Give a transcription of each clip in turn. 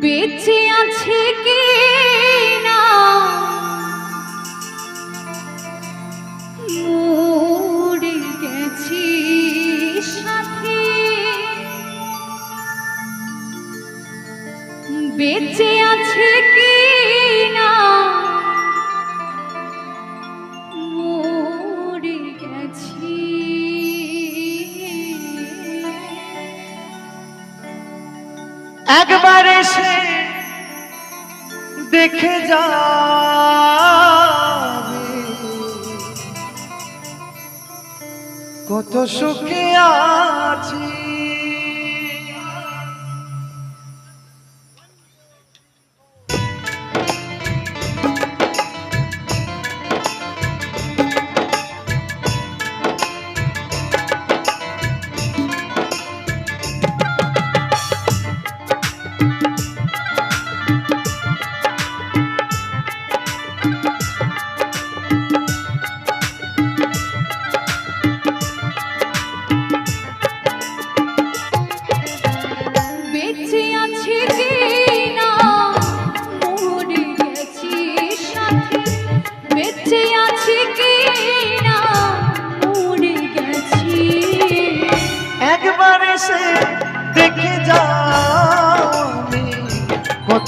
বেঁচে আছে কে? যাবে। কত সুখে আছি।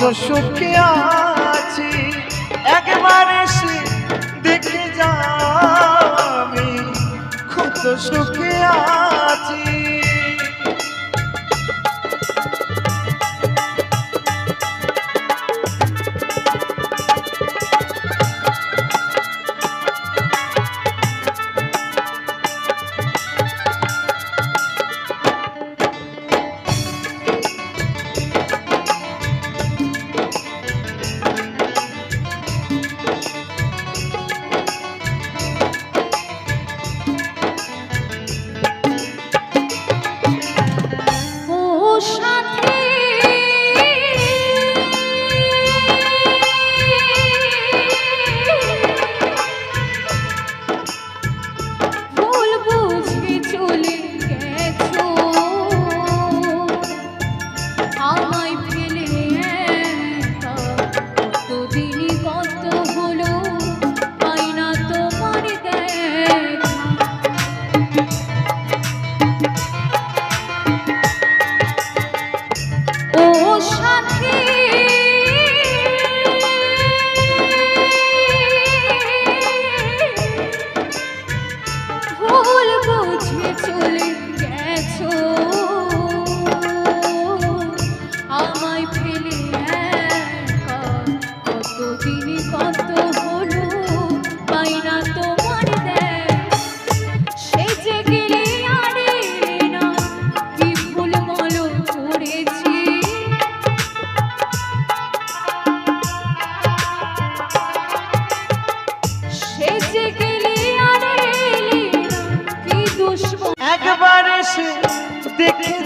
কত সুখে আছি একবার এসে দেখে যা আমি। কত সুখে আছি। ও সাথী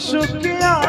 শুকিয়া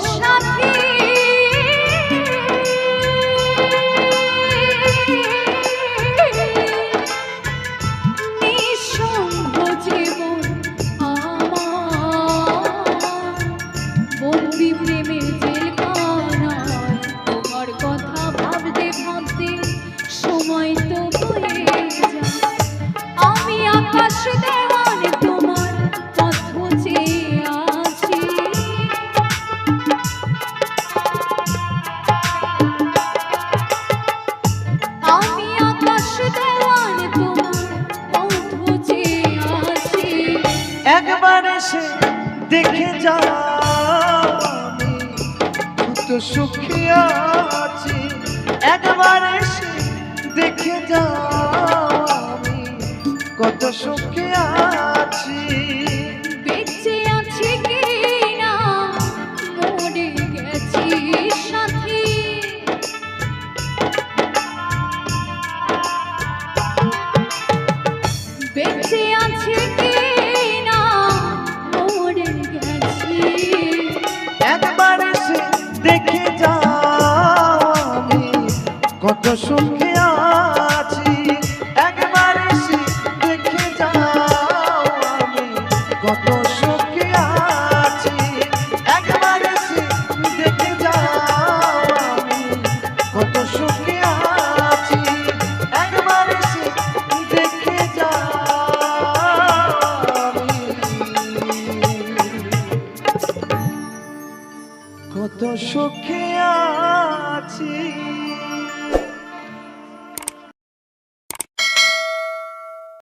সাথী এসে দেখে যা তো সুখী আছি একবার এসে দেখে যা কত সুখ çok